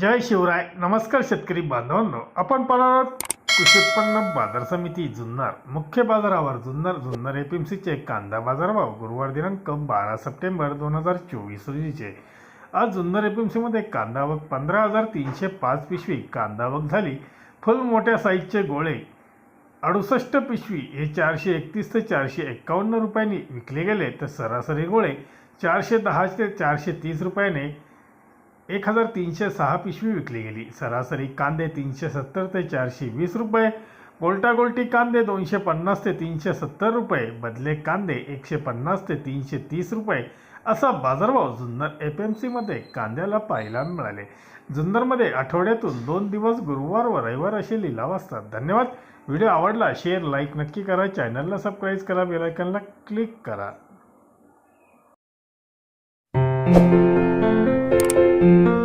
जय शिवराय. नमस्कार शेतकरी बांधवांनो. आपण पाहणार आहोत कृषी उत्पन्न बाजार समिती जुन्नर. मुख्य बाजारावर जुन्नर जुन्नर एपीएमसीचे कांदा बाजारभाव गुरुवार दिनांक बारा सप्टेंबर दोन हजार चोवीस रोजीचे. आज जुन्नर एपीएमसीमध्ये कांदा आवक पंधरा हजार तीनशे पाच पिशवी कांदा आवक झाली. फुल मोठ्या साईजचे गोळे अडुसष्ट पिशवी हे चारशे एकतीस ते चारशे एक्कावन्न रुपयांनी विकले गेले. तर सरासरी गोळे चारशे दहा ते चारशे तीस रुपयाने एक हजार तीनशे सहा पिशवी विकली गेली. सरासरी कांदे तीनशे सत्तर ते चारशे वीस रुपये गोलटी कांदे दोनशे पन्नास ते तीनशे सत्तर रुपये बदले कांदे एकशे पन्नास ते तीनशे तीस रुपये असा बाजारभाव जुन्नर एफ एम सीमध्ये कांद्याला पाहायला मिळाले. जुन्नरमध्ये आठवड्यातून दोन दिवस गुरुवार व रविवार असे लिलाव असतात. धन्यवाद. व्हिडिओ आवडला शेअर लाईक नक्की करा. चॅनलला सबस्क्राईब करा. बेलायकनला क्लिक करा. thank you.